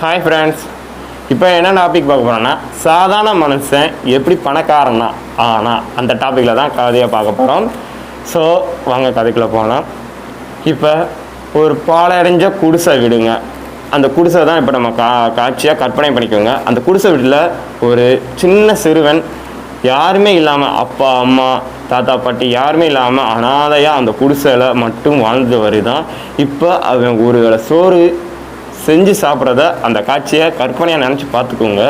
Hi friends இப்போ என்ன topic பார்க்க போகிறோன்னா சாதாரண மனுஷன் எப்படி பணக்காரனா ஆனால் அந்த டாப்பிக்கில் தான் கதையை பார்க்க போகிறோம் ஸோ வாங்க கதைக்குள்ளே போகலாம் இப்போ ஒரு பாலடைஞ்ச குடிசை வீடுங்க. அந்த குடிசை தான் இப்போ நம்ம கா காட்சியாக கற்பனை பண்ணிக்கோங்க. அந்த குடிசை வீட்டில் ஒரு சின்ன சிறுவன் யாருமே இல்லாமல் அப்பா அம்மா தாத்தா பாட்டி யாருமே இல்லாமல் அனாதையாக அந்த குடிசையில் மட்டும் வாழ்ந்து வருதான் இப்போ அவன் ஒரு வேளை சோறு செஞ்சு சாப்பிட்றத அந்த காட்சியை கற்பனையாக நினச்சி பார்த்துக்கோங்க.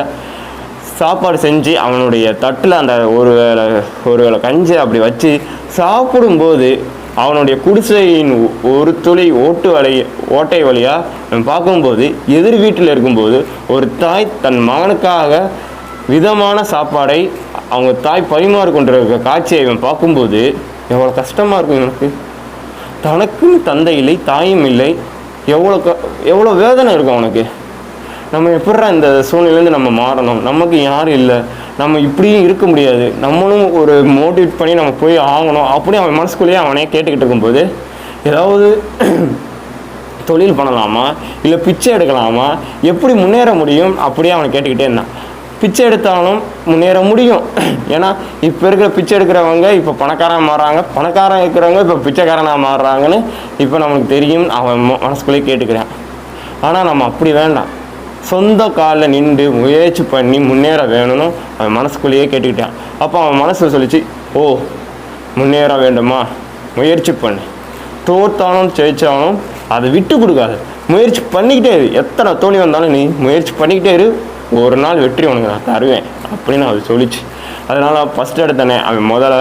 சாப்பாடு செஞ்சு அவனுடைய தட்டில் அந்த ஒரு வேளை ஒரு வேளை கஞ்சி அப்படி வச்சு சாப்பிடும்போது அவனுடைய குடிசையின் ஒரு துளி ஓட்டு வலை ஓட்டை வழியாக நம்ம பார்க்கும்போது எதிர் வீட்டில் இருக்கும்போது ஒரு தாய் தன் மகனுக்காக விதமான சாப்பாடை அவங்க தாய் பரிமாறி கொண்டிருக்க காட்சியை இவன் பார்க்கும்போது எவ்வளோ கஷ்டமாக இருக்கும் இவனுக்கு. தனக்குன்னு தந்தை இல்லை தாயும் இல்லை எவ்வளோ எவ்வளோ வேதனை இருக்கும் அவனுக்கு நம்ம எப்படா இந்த சூழ்நிலையிலேருந்து நம்ம மாறணும்? நமக்கு யாரும் இல்லை. நம்ம இப்படியும் இருக்க முடியாது. நம்மளும் ஒரு மோட்டிவேட் பண்ணி நம்ம போய் ஆகணும். அப்படி அவன் மனசுக்குள்ளேயே அவனே கேட்டுக்கிட்டு இருக்கும்போது ஏதாவது தொழில் பண்ணலாமா? இல்லை பிச்சை எடுக்கலாமா? எப்படி முன்னேற முடியும்? அப்படியே அவனை கேட்டுக்கிட்டே இருந்தான். பிச்சை எடுத்தாலும் முன்னேற முடியும். ஏன்னா இப்போ இருக்கிற பிச்சை எடுக்கிறவங்க இப்போ பணக்காரன் மாறுறாங்க. பணக்காரன் இருக்கிறவங்க இப்போ பிச்சைக்காரனாக மாறுறாங்கன்னு இப்போ நமக்கு தெரியும். அவன் மனசுக்குள்ளேயே கேட்டுக்கிறான். ஆனால் நம்ம அப்படி வேண்டாம். சொந்த காலில் நின்று முயற்சி பண்ணி முன்னேற வேணும்னு அவன் மனசுக்குள்ளேயே கேட்டுக்கிட்டான். அப்போ அவன் மனசு சொல்லிச்சு ஓ முன்னேற வேண்டுமா? முயற்சி பண்ணு. தோற்றாலும் ஜெயிச்சாலும் அதை விட்டு கொடுக்காது. முயற்சி பண்ணிக்கிட்டே இரு. எத்தனை தோணி வந்தாலும் நீ முயற்சி பண்ணிக்கிட்டே இரு. ஒரு நாள் வெற்றி உனக்கு நான் தருவேன் அப்படின்னு அது சொல்லிச்சு. அதனால் ஃபஸ்ட் எடுத்தனே அவன் முதல்ல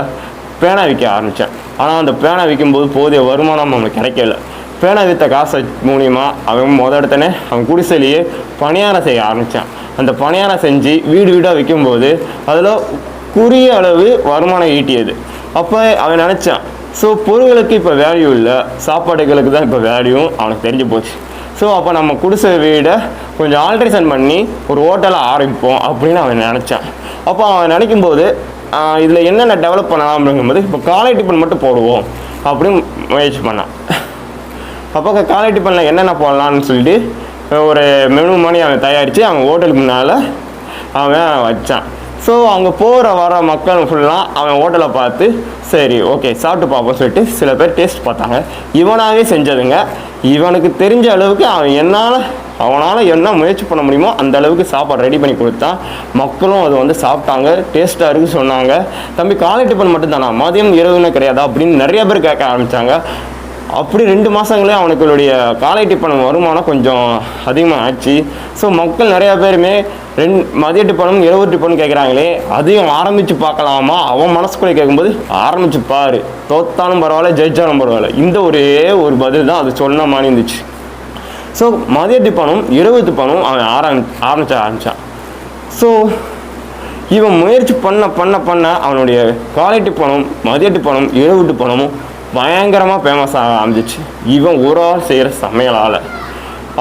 பேனா விற்க ஆரம்பித்தான் ஆனால் அந்த பேனா விற்கும்போது போதிய வருமானம் அவனுக்கு கிடைக்கல. பேனா விற்ற காசை மூலியமாக அவன் முத இடத்தனே அவன் குடிசையிலேயே பணியாரம் செய்ய ஆரம்பித்தான் அந்த பணியாரம் செஞ்சு வீடு வீடாக விற்கும்போது அதில் குறுகிய அளவு வருமானம் ஈட்டியது. அப்போ அவன் நினச்சான் ஸோ பொருள்களுக்கு இப்போ வேல்யூ இல்லை சாப்பாடுகளுக்கு தான் இப்போ வேல்யூ அவனுக்கு தெரிஞ்சு போச்சு. ஸோ அப்போ நம்ம குடிசை வீடை கொஞ்சம் ஆல்ட்ரேஷன் பண்ணி ஒரு ஹோட்டலாக ஆரம்பிப்போம் அப்படின்னு அவன் நினச்சான். அப்போ அவன் நினைக்கும்போது இதில் என்னென்ன டெவலப் பண்ணலாம்? அப்படிங்கும்போது இப்போ காலை டிஃபன் மட்டும் போடுவோம் அப்படின்னு முயற்சி பண்ணான். அப்போ காலை டிஃபனில் என்னென்ன போடலான்னு சொல்லிட்டு ஒரு மெனு மணி அவன் தயாரித்து அவன் ஹோட்டலுக்கு முன்னால் அவன் வச்சான். ஸோ அங்கே போகிற வர மக்கள் ஃபுல்லாக அவன் ஹோட்டலை பார்த்து சரி ஓகே சாப்பிட்டு பார்ப்போம் சொல்லிட்டு சில பேர் டேஸ்ட் பார்த்தாங்க. இவனாகவே செஞ்சதுங்க. இவனுக்கு தெரிஞ்ச அளவுக்கு அவன் என்னால் அவனால் என்ன முயற்சி பண்ண முடியுமோ அந்த அளவுக்கு சாப்பாடு ரெடி பண்ணி கொடுத்தான் மக்களும் அதை வந்து சாப்பிட்டாங்க டேஸ்ட்டாக இருக்குன்னு சொன்னாங்க. தம்பி காலை டிஃபன் மட்டும்தானா? மதியம் இரவுன்னு கிடையாதா? அப்படின்னு நிறைய பேர் கேட்க ஆரம்பித்தாங்க அப்படி ரெண்டு மாதங்களே அவனுக்குடைய காலை டிப்பணம் வருமானம் கொஞ்சம் அதிகமாக ஆச்சு ஸோ மக்கள் நிறையா பேருமே ரெண்டு மதிய டிப்பணம் இரவு டிப்பணம் கேட்குறாங்களே அதையும் ஆரம்பித்து பார்க்கலாமா? அவன் மனசுக்குள்ளே கேட்கும்போது ஆரம்பித்து பாரு. தோத்தாலும் பரவாயில்ல ஜெயிச்சாலும் பரவாயில்ல. இந்த ஒரே ஒரு பதில் தான் அது சொன்ன மாதிரி இருந்துச்சு ஸோ மதிய டிப்பணம் இரவு டிப்பணம் அவன் ஆரம்பி ஆரம்பிச்ச ஆரம்பித்தான் ஸோ இவன் முயற்சி பண்ண பண்ண பண்ண அவனுடைய காலை பணம் மதிய பணம் இரவு பணமும் பயங்கரமாக ஃபேமஸ் ஆக ஆரம்பிச்சிச்சு இவன் ஒரு ஆள் செய்கிற சமையலால்.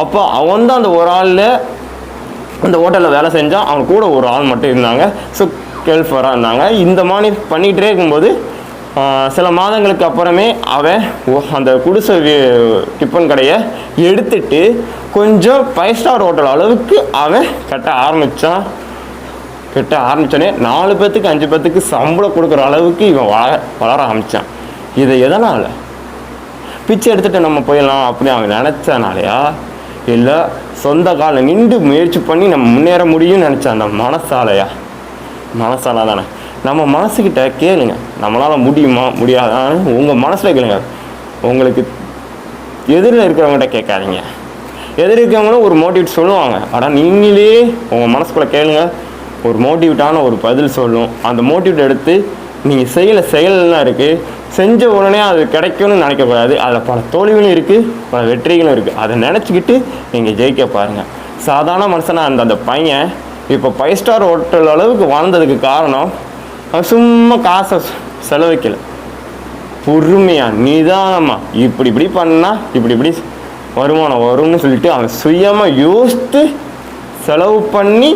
அப்போ அவன் தான் அந்த ஒரு ஆளில் அந்த ஹோட்டலில் வேலை செஞ்சான் அவன் கூட ஒரு ஆள் மட்டும் இருந்தாங்க. ஸோ கேள்ஃபராக இருந்தாங்க. இந்த மாதிரி பண்ணிகிட்டே இருக்கும்போது சில மாதங்களுக்கு அப்புறமே அவன் அந்த குடிசை டிப்பன் டிஃபன் கடையை எடுத்துட்டு கொஞ்சம் ஃபைவ் ஸ்டார் ஹோட்டல் அளவுக்கு அவன் கட்ட ஆரம்பித்தான் கட்ட ஆரம்பித்தோடனே நாலு பேர்த்துக்கு அஞ்சு பேர்த்துக்கு சம்பளம் கொடுக்குற அளவுக்கு இவன் வளர வளர ஆரம்பித்தான் இது எதனால்? பிச்சை எடுத்துகிட்டு நம்ம போயிடலாம் அப்படி அவங்க நினச்சனாலையா? இல்லை சொந்த காலை நின்று முயற்சி பண்ணி நம்ம முன்னேற முடியும்னு நினச்சா அந்த மனசாலையா? மனசால தானே நம்ம மனசுக்கிட்ட கேளுங்க. நம்மளால் முடியுமா முடியாதான்னு உங்கள் மனசில் கேளுங்க. உங்களுக்கு எதிரில் இருக்கிறவங்ககிட்ட கேட்காதீங்க. எதிர் இருக்கிறவங்களும் ஒரு மோட்டிவேட் சொல்லுவாங்க. ஆனால் நீங்களே உங்கள் மனசுக்குள்ளே கேளுங்க. ஒரு மோட்டிவேட்டான ஒரு பதில் சொல்லும். அந்த மோட்டிவேட் எடுத்து நீங்கள் செய்யல செயல்லாம் இருக்குது செஞ்ச உடனே அது கிடைக்கும்னு நினைக்கக்கூடாது. அதில் பல தோல்விகளும் இருக்குது பல வெற்றிகளும் இருக்குது அதை நினச்சிக்கிட்டு நீங்கள் ஜெயிக்க பாருங்கள் சாதாரண மனுஷனாக இருந்த அந்த பையன் இப்போ ஃபைவ் ஸ்டார் ஹோட்டல் அளவுக்கு வாழ்ந்ததுக்கு காரணம் அவன் சும்மா காசை செலவைக்கல பொறுமையாக நிதானமாக இப்படி இப்படி பண்ணால் இப்படி இப்படி வருமானம் வரும்னு சொல்லிட்டு அவன் சுயமாக யோசித்து செலவு பண்ணி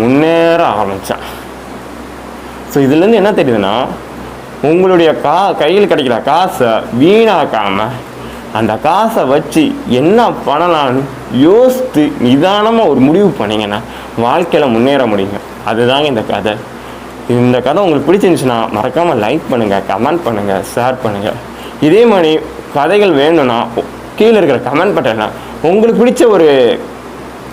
முன்னேற ஆரம்பிச்சான். ஸோ இதுலேருந்து என்ன தெரியுதுன்னா உங்களுடைய கா கையில் கிடைக்கிற காசை வீணாக்காமல் அந்த காசை வச்சு என்ன பண்ணலாம்னு யோசித்து நிதானமாக ஒரு முடிவு பண்ணிங்கன்னா வாழ்க்கையில் முன்னேற முடியுங்க. அதுதாங்க இந்த கதை. இந்த கதை உங்களுக்கு பிடிச்சிருந்துச்சுன்னா மறக்காமல் லைக் பண்ணுங்கள் கமெண்ட் பண்ணுங்கள் ஷேர் பண்ணுங்கள் இதே மாதிரி கதைகள் வேணும்னா கீழே இருக்கிற கமெண்ட் பட்டனில் உங்களுக்கு பிடிச்ச ஒரு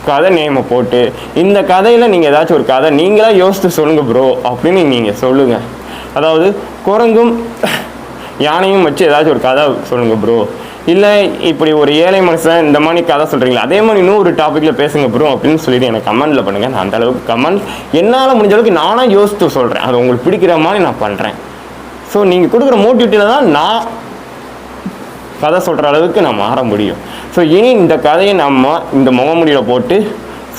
கதை நேமை போட்டு இந்த கதையில் நீங்கள் ஏதாச்சும் ஒரு கதை நீங்களாக யோசித்து சொல்லுங்கள் ப்ரோ அப்படின்னு நீங்கள் சொல்லுங்கள் அதாவது குரங்கும் யானையும் வச்சு ஏதாச்சும் ஒரு கதை சொல்லுங்கள் ப்ரோ இல்லை இப்படி ஒரு ஏழை மனுஷன் இந்த மாதிரி கதை சொல்கிறீங்களா அதே மாதிரி இன்னும் ஒரு டாப்பிக்கில் பேசுங்க ப்ரோ அப்படின்னு சொல்லிட்டு எனக்கு கமெண்ட்டில் பண்ணுங்கள் நான் அந்த அளவுக்கு கமெண்ட் என்னால் முடிஞ்ச அளவுக்கு நானாக யோசித்து சொல்கிறேன் அது உங்களுக்கு பிடிக்கிற மாதிரி நான் பண்ணுறேன் ஸோ நீங்கள் கொடுக்குற மோட்டிவிட்டியில் தான் நான் கதை சொல்கிற அளவுக்கு நான் மாற முடியும். ஸோ இனி இந்த கதையை நம்ம இந்த முகமுடியில் போட்டு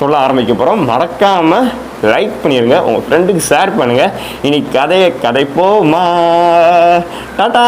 சொல்ல ஆரம்பிக்க போகிறோம் மறக்காமல் லைக் பண்ணிடுங்க உங்கள் ஃப்ரெண்டுக்கு ஷேர் பண்ணுங்கள் இனி கதையை கதைப்போமா? டாட்டா